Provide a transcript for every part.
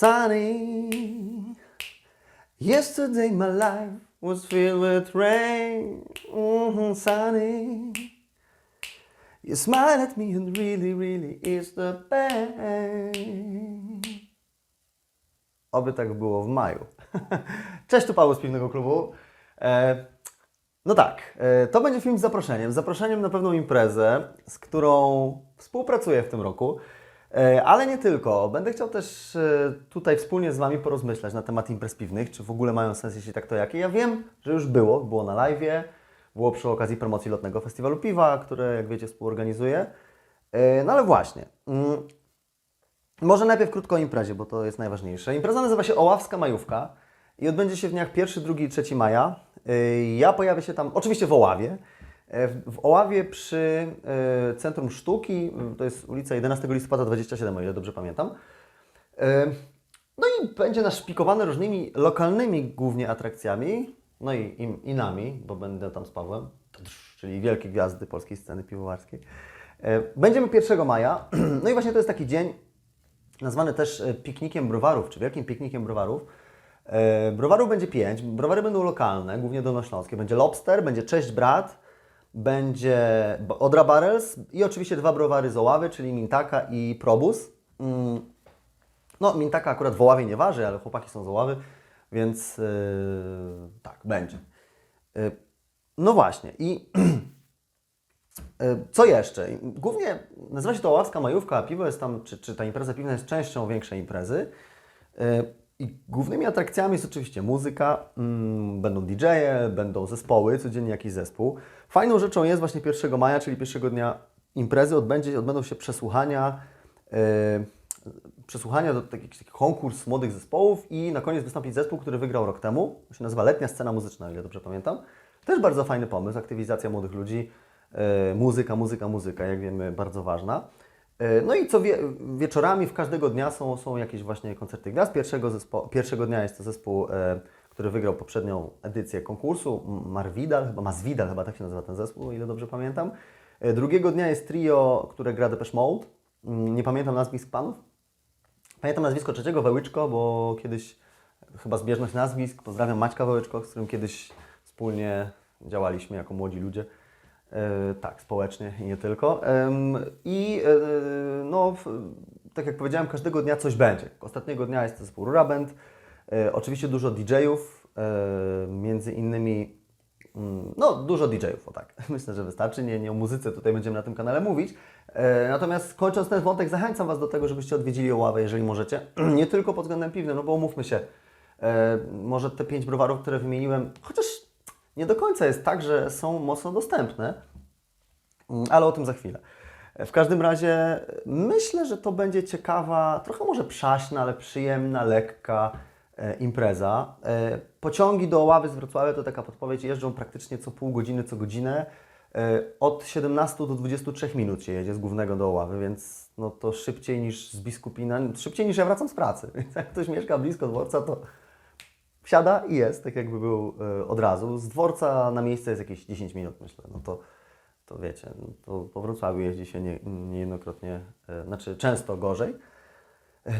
Sunny. Yesterday my life was filled with rain. Mhm, sunny. You smile at me and really, really is the pain. Oby tak było w maju. Cześć, tu Paweł z Piwnego Klubu. E, no tak, e, to będzie film z zaproszeniem. Zaproszeniem na pewną imprezę, z którą współpracuję w tym roku. E, Ale nie tylko. Będę chciał też e, tutaj wspólnie z Wami porozmyślać na temat imprez piwnych, czy w ogóle mają sens, jeśli tak to jakie. Ja wiem, że już było, było na live, było przy okazji promocji lotnego festiwalu piwa, które jak wiecie współorganizuję. No ale właśnie. mm, może najpierw krótko o imprezie, bo to jest najważniejsze. Impreza nazywa się Oławska Majówka i odbędzie się w dniach 1, 2 i 3 maja. Yy, Ja pojawię się tam oczywiście w Oławie. Yy, W Oławie przy yy, Centrum Sztuki, to jest ulica 11 listopada 27, o ile dobrze pamiętam. No i będzie naszpikowany różnymi lokalnymi głównie atrakcjami, no i, i, i nami, bo będę tam z Pawłem, czyli wielkie gwiazdy polskiej sceny piwowarskiej. Będziemy 1 maja, no i właśnie to jest taki dzień, nazwany też piknikiem browarów, czy wielkim piknikiem browarów. E, Browarów będzie pięć, browary będą lokalne, głównie dolnośląskie. Będzie Lobster, będzie Cześć Brat, będzie Odra Barrels i oczywiście dwa browary z Oławy, czyli Mintaka i Probus. Mm, No, Mintaka akurat w Oławie nie waży, ale chłopaki są z Oławy, więc e, tak, będzie. E, No właśnie i E, Co jeszcze? Głównie nazywa się to Oławska Majówka, a piwo jest tam, czy, czy ta impreza piwna jest częścią większej imprezy. E, I głównymi atrakcjami jest oczywiście muzyka, mm, będą DJ-e, będą zespoły, codziennie jakiś zespół. Fajną rzeczą jest właśnie 1 maja, czyli pierwszego dnia imprezy, odbędzie, odbędą się przesłuchania, e, przesłuchania do taki, taki konkurs młodych zespołów i na koniec wystąpi zespół, który wygrał rok temu. To się nazywa Letnia Scena Muzyczna, o ile dobrze pamiętam. Też bardzo fajny pomysł, aktywizacja młodych ludzi. E, muzyka, muzyka, muzyka, jak wiemy, bardzo ważna. E, No i co wie, wieczorami w każdego dnia są, są jakieś właśnie koncerty gwiazd. Pierwszego, zespo, pierwszego dnia jest to zespół, e, który wygrał poprzednią edycję konkursu, Marvidal, chyba Masvidal, chyba tak się nazywa ten zespół, o ile dobrze pamiętam. E, Drugiego dnia jest trio, które gra Depeche Mode. Mm, Nie pamiętam nazwisk panów. Pamiętam nazwisko trzeciego, Wełyczko, bo kiedyś chyba zbieżność nazwisk. Pozdrawiam Maćka Wełyczko, z którym kiedyś wspólnie działaliśmy jako młodzi ludzie. E, tak, społecznie i nie tylko. I e, no, tak jak powiedziałem, każdego dnia coś będzie. Ostatniego dnia jest zespół Ruraband. E, oczywiście dużo DJ-ów, między innymi mm, no, dużo DJ-ów, o tak. Myślę, że wystarczy. Nie, nie o muzyce tutaj będziemy na tym kanale mówić. Natomiast kończąc ten wątek, zachęcam Was do tego, żebyście odwiedzili Oławę, jeżeli możecie. nie tylko pod względem piwnym, no bo umówmy się, może te pięć browarów, które wymieniłem, chociaż nie do końca jest tak, że są mocno dostępne, Mm, ale o tym za chwilę. W każdym razie myślę, że to będzie ciekawa, trochę może przaśna, ale przyjemna, lekka e, impreza. E, pociągi do Oławy z Wrocławia to taka podpowiedź, jeżdżą praktycznie co pół godziny, co godzinę. E, od 17 do 23 minut się jedzie z głównego do Oławy, więc no to szybciej niż z Biskupina, szybciej niż ja wracam z pracy. Więc jak ktoś mieszka blisko dworca, to wsiada i jest, tak jakby był e, od razu. Z dworca na miejsce jest jakieś 10 minut, myślę. No to, to wiecie, no to po Wrocławiu jeździ się nie, niejednokrotnie, e, znaczy często gorzej.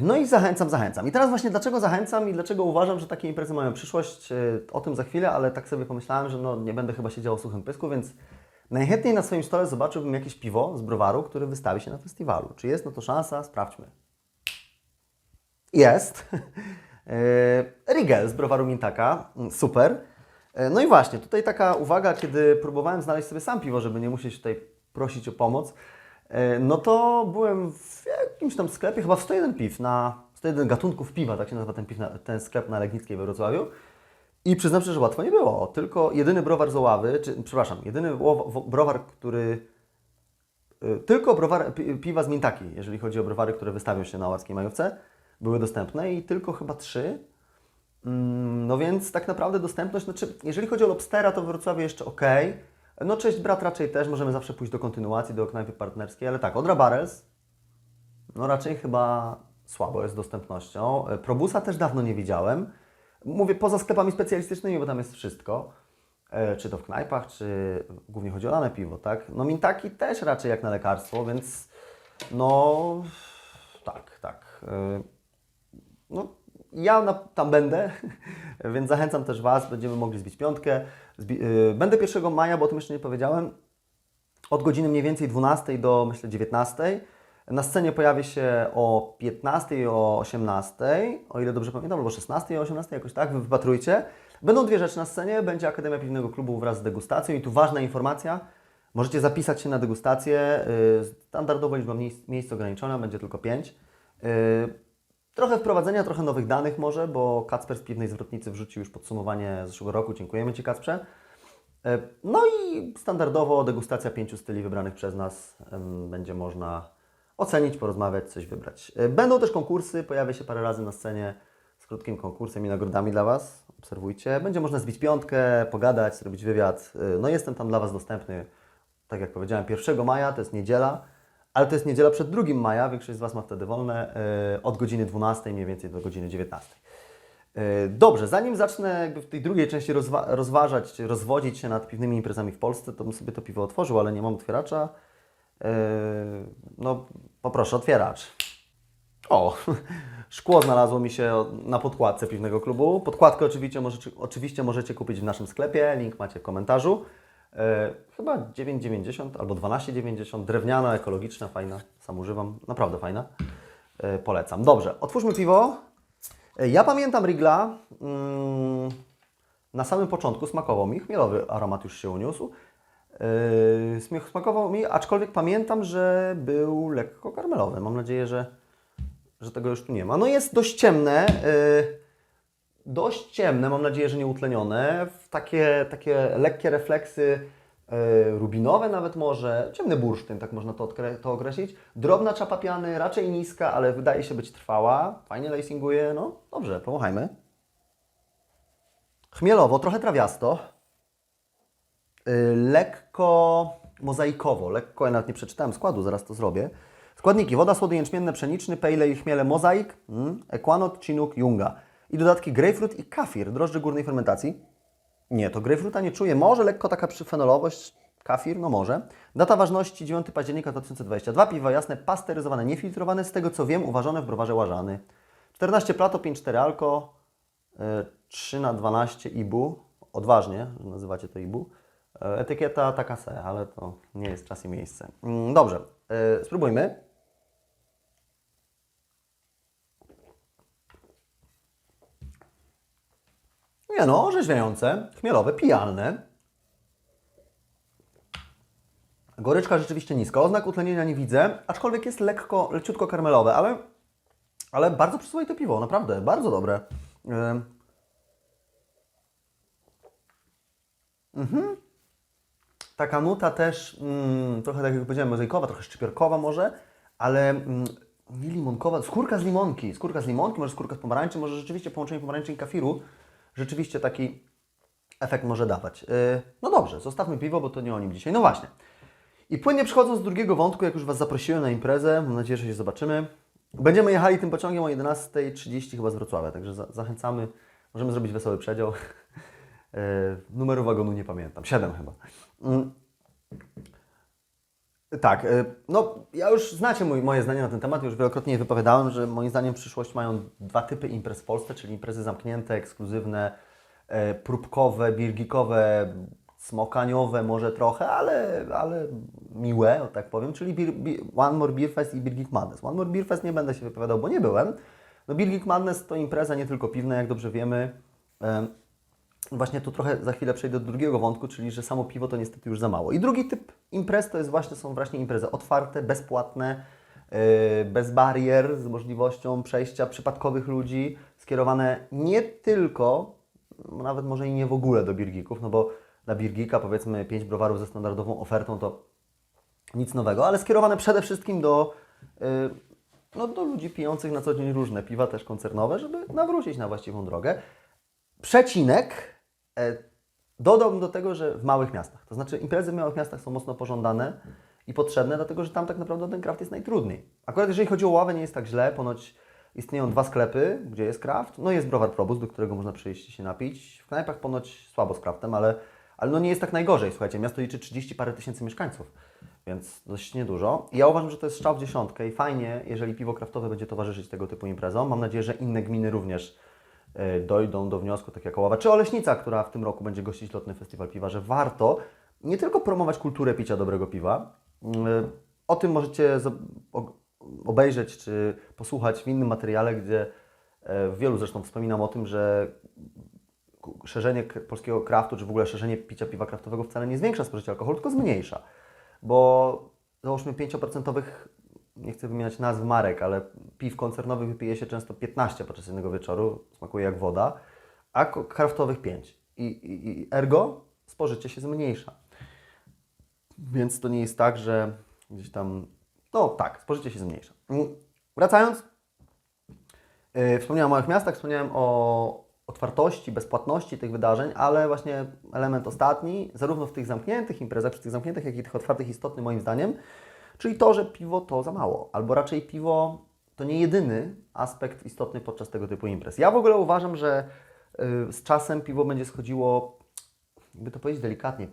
No i zachęcam, zachęcam. I teraz właśnie dlaczego zachęcam i dlaczego uważam, że takie imprezy mają przyszłość, e, o tym za chwilę, ale tak sobie pomyślałem, że no, nie będę chyba siedział o suchym pysku, więc najchętniej na swoim stole zobaczyłbym jakieś piwo z browaru, które wystawi się na festiwalu. Czy jest na to szansa? Sprawdźmy. Jest. E, Rigel z browaru Mintaka. Mm, Super. E, No i właśnie, tutaj taka uwaga, kiedy próbowałem znaleźć sobie sam piwo, żeby nie musieć tutaj prosić o pomoc, e, no to byłem w jakimś tam sklepie, chyba w 101 piw, na 101 gatunków piwa, tak się nazywa ten, piw, ten sklep na Legnickiej we Wrocławiu. I przyznam że łatwo nie było. Tylko jedyny browar z Oławy, czy przepraszam, jedyny browar, który Tylko browar, pi- piwa z Mintaki, jeżeli chodzi o browary, które wystawią się na Łackiej Majówce, były dostępne i tylko chyba trzy. Mm, No więc tak naprawdę dostępność, znaczy, jeżeli chodzi o Lobstera, to w Wrocławiu jeszcze ok. No cześć brat raczej też, możemy zawsze pójść do kontynuacji, do knajpy partnerskiej, ale tak, Odra Barrels, no raczej chyba słabo jest z dostępnością. E, Probusa też dawno nie widziałem. Mówię poza sklepami specjalistycznymi, bo tam jest wszystko. e, czy to w knajpach, czy głównie chodzi o lane piwo, tak? No mintaki też raczej jak na lekarstwo, więc no tak, tak. No, ja na, tam będę, więc zachęcam też Was, będziemy mogli zbić piątkę. Zbi- y, będę 1 maja, bo o tym jeszcze nie powiedziałem, od godziny mniej więcej 12 do myślę 19. Na scenie pojawię się o 15 i o 18, o ile dobrze pamiętam, albo 16 i o 18, jakoś tak, wy wypatrujcie. Będą dwie rzeczy na scenie, będzie Akademia Piwnego Klubu wraz z degustacją i tu ważna informacja, możecie zapisać się na degustację, y, standardowo liczba miejsc ograniczona, będzie tylko 5. Trochę wprowadzenia, trochę nowych danych może, bo Kacper z Piwnej Zwrotnicy wrzucił już podsumowanie zeszłego roku, dziękujemy Ci Kacprze. E, No i standardowo degustacja pięciu styli wybranych przez nas będzie można ocenić, porozmawiać, coś wybrać. E, Będą też konkursy, pojawia się parę razy na scenie z krótkim konkursem i nagrodami dla Was. Obserwujcie. Będzie można zbić piątkę, pogadać, zrobić wywiad. E, No jestem tam dla Was dostępny, tak jak powiedziałem, 1 maja, to jest niedziela, ale to jest niedziela przed 2 maja, większość z Was ma wtedy wolne, e, od godziny 12 mniej więcej do godziny 19. E, Dobrze, zanim zacznę w tej drugiej części rozwa- rozważać, czy rozwodzić się nad piwnymi imprezami w Polsce, to bym sobie to piwo otworzył, ale nie mam otwieracza. E, No, poproszę, otwieracz. O, szkło znalazło mi się na podkładce piwnego klubu. Podkładkę oczywiście możecie, oczywiście możecie kupić w naszym sklepie, link macie w komentarzu. E, chyba 9,90 albo 12,90, drewniana, ekologiczna, fajna, sam używam, naprawdę fajna. E, polecam. Dobrze, otwórzmy piwo. E, Ja pamiętam Rigla. Mm, na samym początku smakował mi, chmielowy aromat już się uniósł. Smakował mi, aczkolwiek pamiętam, że był lekko karmelowy. Mam nadzieję, że, że tego już tu nie ma. No jest dość ciemne. Dość ciemne, mam nadzieję, że nieutlenione. W takie, takie lekkie refleksy yy, rubinowe nawet może. Ciemny bursztyn, tak można to, to określić. Drobna czapa piany, raczej niska, ale wydaje się być trwała. Fajnie lacinguje. No dobrze, pomachajmy. Chmielowo, trochę trawiasto. Y, lekko mozaikowo, lekko, ja nawet nie przeczytałem składu, zaraz to zrobię. Składniki, woda, słody jęczmienne, pszeniczny, pale i chmiele, mozaik, mm, equanot, chinook, junga. I dodatki grapefruit i kafir, drożdże górnej fermentacji. Nie, to grapefruita nie czuję, może lekko taka przyfenolowość, kafir, no może. Data ważności 9 października 2022, piwo jasne, pasteryzowane, niefiltrowane, z tego co wiem, uważane w browarze Łażany. 14 plato, 5,4 alko, y, 3 na 12 ibu, odważnie, że nazywacie to ibu. E, Etykieta taka se, ale to nie jest czas i miejsce. Mm, Dobrze, e, spróbujmy. Nie no, orzeźwiające, chmielowe, pijalne. Goryczka rzeczywiście niska, oznak utlenienia nie widzę, aczkolwiek jest lekko, leciutko karmelowe, ale, ale bardzo przyzwoite piwo, naprawdę, bardzo dobre. Ym. Taka nuta też mm, trochę tak jak powiedziałem, mozaikowa, trochę szczypiorkowa może, ale mm, nie limonkowa, skórka z limonki, skórka z limonki, może skórka z pomarańczy, może rzeczywiście połączenie pomarańczy i kafiru rzeczywiście taki efekt może dawać. Yy, no dobrze, zostawmy piwo, bo to nie o nim dzisiaj. No właśnie. I płynnie przechodząc do drugiego wątku, jak już Was zaprosiłem na imprezę, mam nadzieję, że się zobaczymy. Będziemy jechali tym pociągiem o 11.30 chyba z Wrocławia, także za zachęcamy. Możemy zrobić wesoły przedział. Yy, numeru wagonu nie pamiętam, 7 chyba. Tak, y, no ja już znacie mój, moje zdanie na ten temat, już wielokrotnie je wypowiadałem, że moim zdaniem przyszłość mają dwa typy imprez w Polsce, czyli imprezy zamknięte, ekskluzywne, e, próbkowe, birgikowe, smokaniowe może trochę, ale, ale miłe, tak powiem, czyli bir, bir, One More Beer Fest i Birgit Madness. One More Beer Fest nie będę się wypowiadał, bo nie byłem. No Birgit Madness to impreza nie tylko piwna, jak dobrze wiemy. Właśnie tu trochę za chwilę przejdę do drugiego wątku, czyli że samo piwo to niestety już za mało. I drugi typ imprez to jest właśnie, są właśnie imprezy otwarte, bezpłatne, yy, bez barier, z możliwością przejścia przypadkowych ludzi, skierowane nie tylko, nawet może i nie w ogóle do birgików, no bo dla birgika powiedzmy 5 browarów ze standardową ofertą to nic nowego, ale skierowane przede wszystkim do, yy, no, do ludzi pijących na co dzień różne piwa, też koncernowe, żeby nawrócić na właściwą drogę. Przecinek e, dodałbym do tego, że w małych miastach. To znaczy imprezy w małych miastach są mocno pożądane i potrzebne, dlatego że tam tak naprawdę ten kraft jest najtrudniej. Akurat jeżeli chodzi o ławę, nie jest tak źle. Ponoć istnieją dwa sklepy, gdzie jest kraft. No jest browar Probus, do którego można przyjść i się napić. W knajpach ponoć słabo z kraftem, ale, Ale no nie jest tak najgorzej, słuchajcie, miasto liczy 30 parę tysięcy mieszkańców, więc dość niedużo. I ja uważam, że to jest strzał w dziesiątkę i fajnie, jeżeli piwo kraftowe będzie towarzyszyć tego typu imprezom. Mam nadzieję, że inne gminy również dojdą do wniosku, tak jak Oława, czy Oleśnica, która w tym roku będzie gościć lotny festiwal piwa, że warto nie tylko promować kulturę picia dobrego piwa, mm, o tym możecie obejrzeć czy posłuchać w innym materiale, gdzie e, w wielu zresztą wspominam o tym, że szerzenie polskiego kraftu, czy w ogóle szerzenie picia piwa kraftowego wcale nie zwiększa spożycia alkoholu, tylko zmniejsza. Bo załóżmy 5%, nie chcę wymieniać nazw marek, ale piw koncernowych wypije się często 15 podczas jednego wieczoru, smakuje jak woda, a kraftowych 5. I, i, I ergo spożycie się zmniejsza. Więc to nie jest tak, że gdzieś tam. No tak, spożycie się zmniejsza. Wracając, yy, wspomniałem o małych miastach, wspomniałem o otwartości, bezpłatności tych wydarzeń, ale właśnie element ostatni, zarówno w tych zamkniętych imprezach, przy tych zamkniętych, jak i tych otwartych, istotny moim zdaniem, czyli to, że piwo to za mało, albo raczej piwo to nie jedyny aspekt istotny podczas tego typu imprez. Ja w ogóle uważam, że yy, z czasem piwo będzie schodziło, jakby to powiedzieć delikatnie,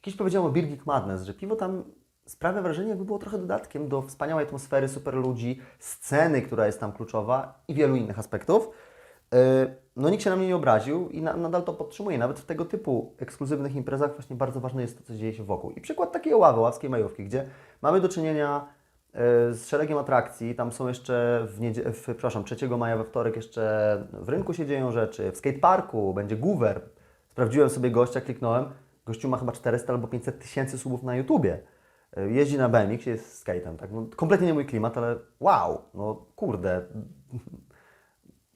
Kiedyś powiedziałem o Geek Madness, że piwo tam sprawia wrażenie, jakby było trochę dodatkiem do wspaniałej atmosfery, super ludzi, sceny, która jest tam kluczowa i wielu innych aspektów. No nikt się na mnie nie obraził i na, nadal to podtrzymuję. Nawet w tego typu ekskluzywnych imprezach właśnie bardzo ważne jest to, co dzieje się wokół. I przykład takiej Oławy, Ławskiej Majówki, gdzie mamy do czynienia yy, z szeregiem atrakcji. Tam są jeszcze w, niedzie- w przepraszam, 3 maja we wtorek jeszcze w rynku się dzieją rzeczy, w skateparku będzie Goover. Sprawdziłem sobie gościa, kliknąłem. Gościu ma chyba 400 albo 500 tysięcy subów na YouTubie. Y, Jeździ na BMX, jest skate'em, tak? No, kompletnie nie mój klimat, ale wow, no kurde,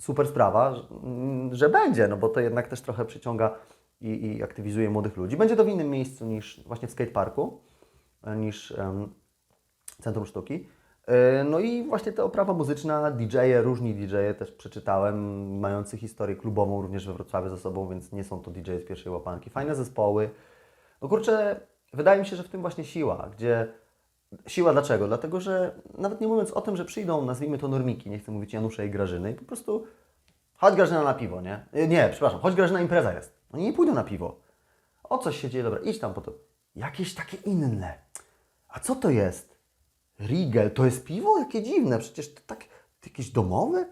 super sprawa, że, mm, że będzie, no bo to jednak też trochę przyciąga i, i aktywizuje młodych ludzi. Będzie to w innym miejscu niż właśnie w skateparku, e, niż em, Centrum Sztuki. E, No i właśnie ta oprawa muzyczna, DJ-e, różni DJ-e też przeczytałem, mający historię klubową również we Wrocławiu za sobą, więc nie są to DJ-e z pierwszej łapanki. Fajne zespoły. No kurczę, wydaje mi się, że w tym właśnie siła, gdzie Siła dlaczego? Dlatego, że nawet nie mówiąc o tym, że przyjdą, nazwijmy to normiki, nie chcę mówić Janusze i Grażyny, i po prostu chodź Grażyna na piwo, nie? Y, Nie, przepraszam, chodź Grażyna impreza jest. Oni nie pójdą na piwo. O coś się dzieje, dobra, idź tam po to. Jakieś takie inne. A co to jest? Riegel, to jest piwo? Jakie dziwne, przecież to tak, to jakieś domowe?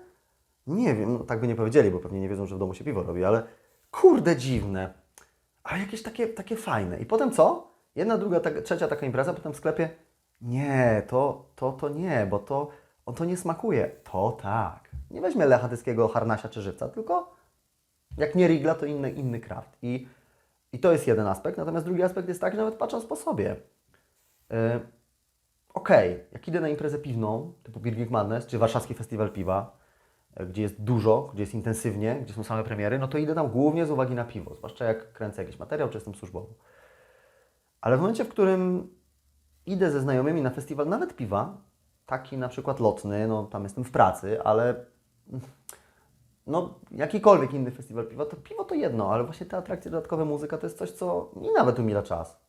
Nie wiem, no tak by nie powiedzieli, bo pewnie nie wiedzą, że w domu się piwo robi, ale kurde dziwne. Ale jakieś takie, takie fajne. I potem co? Jedna, druga, tak, trzecia taka impreza, potem w sklepie. Nie, to, to, to nie, bo to, on to nie smakuje. To tak. Nie weźmie lechatyckiego harnasia czy żywca, tylko jak nie rigla, to inny, inny kraft. I, I to jest jeden aspekt. Natomiast drugi aspekt jest taki, że nawet patrząc po sobie. Yy, Okej, jak idę na imprezę piwną, typu Geek Madness, czy Warszawski Festiwal Piwa, e, gdzie jest dużo, gdzie jest intensywnie, gdzie są same premiery, no to idę tam głównie z uwagi na piwo, zwłaszcza jak kręcę jakiś materiał, czy jestem służbowo. Ale w momencie, w którym idę ze znajomymi na festiwal, nawet piwa, taki na przykład lotny, no tam jestem w pracy, ale no jakikolwiek inny festiwal piwa, to piwo to jedno, ale właśnie te atrakcje dodatkowe, muzyka to jest coś, co mi nawet umila czas.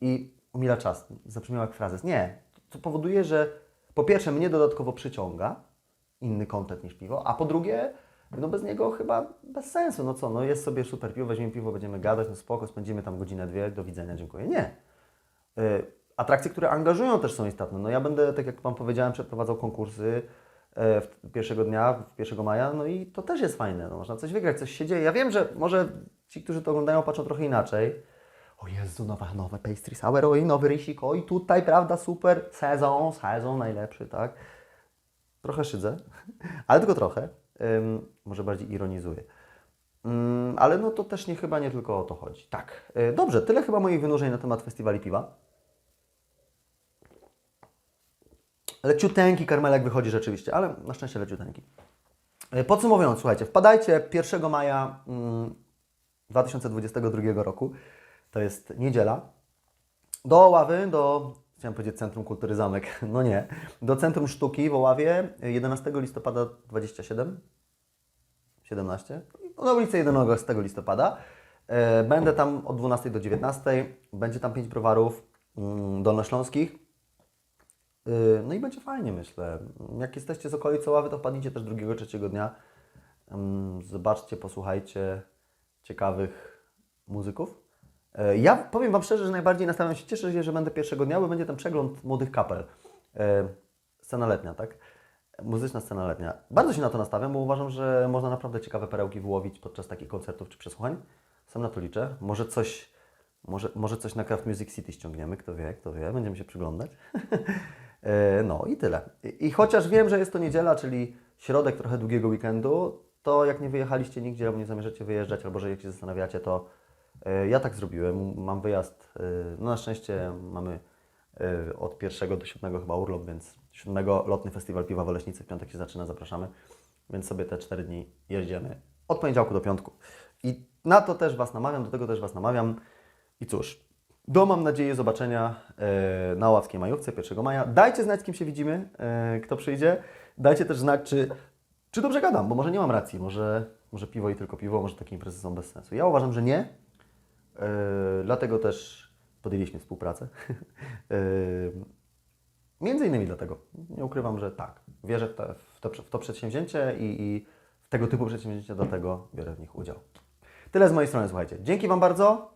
I umila czas, zabrzmiał jak frazes. Nie, to powoduje, że po pierwsze mnie dodatkowo przyciąga inny kontent niż piwo, a po drugie, no bez niego chyba bez sensu. No co, no jest sobie super piwo, weźmiemy piwo, będziemy gadać, no spoko, spędzimy tam godzinę, dwie, do widzenia, dziękuję. Nie. Y, Atrakcje, które angażują też są istotne. No ja będę, tak jak Wam powiedziałem, przeprowadzał konkursy e, w pierwszego dnia, 1 maja, no i to też jest fajne. No, można coś wygrać, coś się dzieje. Ja wiem, że może ci, którzy to oglądają, patrzą trochę inaczej. O Jezu, nowe, nowe pastry sour, oj, nowy rysik, oj, tutaj, prawda, super, sezon, sezon najlepszy, tak. Trochę szydzę, ale tylko trochę. Może bardziej ironizuję. Ym, ale no to też nie, chyba nie tylko o to chodzi. Tak, y, dobrze, tyle chyba moich wynurzeń na temat festiwali piwa. Leciuteńki karmelek wychodzi rzeczywiście, ale na szczęście leciuteńki. Y, Podsumowując, słuchajcie, wpadajcie 1 maja mm, 2022 roku, to jest niedziela, do Oławy, do, chciałem powiedzieć Centrum Kultury Zamek, no nie, do Centrum Sztuki w Oławie 11 listopada 27, 17, no na ulicy 11 listopada. E, Będę tam od 12 do 19, będzie tam 5 browarów mm, dolnośląskich. E, No i będzie fajnie, myślę. Jak jesteście z okolicy Oławy, to wpadnijcie też drugiego, trzeciego dnia. Mm, Zobaczcie, posłuchajcie ciekawych muzyków. E, Ja powiem Wam szczerze, że najbardziej nastawiam się, cieszę się, że będę pierwszego dnia, bo będzie ten przegląd młodych kapel. E, Scena letnia, tak? Muzyczna scena letnia. Bardzo się na to nastawiam, bo uważam, że można naprawdę ciekawe perełki wyłowić podczas takich koncertów czy przesłuchań. Sam na to liczę. Może coś, może, może coś na Craft Music City ściągniemy, kto wie, kto wie, będziemy się przyglądać. E, no i tyle. I, chociaż wiem, że jest to niedziela, czyli środek trochę długiego weekendu, to jak nie wyjechaliście nigdzie albo nie zamierzacie wyjeżdżać, albo że jak się zastanawiacie, to e, ja tak zrobiłem. Mam wyjazd, e, no na szczęście mamy od pierwszego do siódmego chyba urlop, więc siódmego lotny festiwal piwa w Oleśnicy w piątek się zaczyna, zapraszamy. Więc sobie te cztery dni jeździmy od poniedziałku do piątku. I na to też Was namawiam, do tego też Was namawiam. I cóż, do mam nadzieję zobaczenia e, na Ławskiej Majówce 1 maja. Dajcie znać, z kim się widzimy, e, kto przyjdzie. Dajcie też znać, czy, czy dobrze gadam, bo może nie mam racji, może, może piwo i tylko piwo, może takie imprezy są bez sensu. Ja uważam, że nie. E, dlatego też podjęliśmy współpracę. między innymi dlatego. Nie ukrywam, że tak. Wierzę w, w, to, w to przedsięwzięcie i, i w tego typu przedsięwzięcia, dlatego biorę w nich udział. Tyle z mojej strony, słuchajcie. Dzięki Wam bardzo.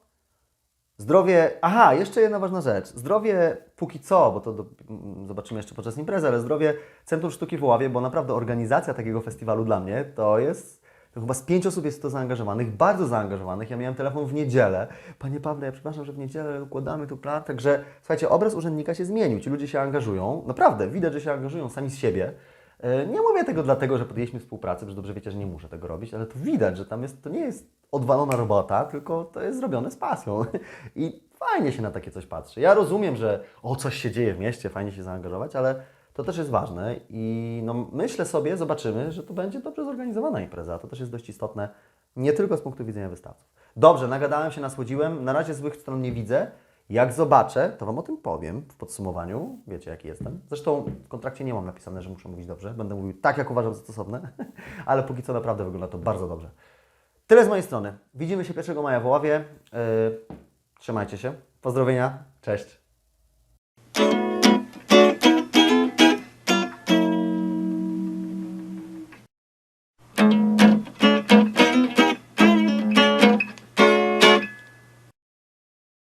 Zdrowie. Aha, jeszcze jedna ważna rzecz. Zdrowie póki co, bo to do, mm, zobaczymy jeszcze podczas imprezy, ale zdrowie Centrum Sztuki w Oławie, bo naprawdę organizacja takiego festiwalu dla mnie to jest. To chyba z pięć osób jest to zaangażowanych, bardzo zaangażowanych. Ja miałem telefon w niedzielę. Panie Pawle, ja przepraszam, że w niedzielę układamy tu plan. Także słuchajcie, obraz urzędnika się zmienił. Ci ludzie się angażują. Naprawdę, widać, że się angażują sami z siebie. E, Nie mówię tego dlatego, że podjęliśmy współpracę, że dobrze wiecie, że nie muszę tego robić, ale to widać, że tam jest, to nie jest odwalona robota, tylko to jest zrobione z pasją. I fajnie się na takie coś patrzy. Ja rozumiem, że o coś się dzieje w mieście, fajnie się zaangażować, ale to też jest ważne i no, myślę sobie, zobaczymy, że to będzie dobrze zorganizowana impreza. To też jest dość istotne, nie tylko z punktu widzenia wystawców. Dobrze, nagadałem się, nasłodziłem, na razie złych stron nie widzę. Jak zobaczę, to Wam o tym powiem w podsumowaniu. Wiecie, jaki jestem. Zresztą w kontrakcie nie mam napisane, że muszę mówić dobrze. Będę mówił tak, jak uważam za stosowne, ale póki co naprawdę wygląda to bardzo dobrze. Tyle z mojej strony. Widzimy się 1 maja w Oławie. Yy, trzymajcie się. Pozdrowienia. Cześć.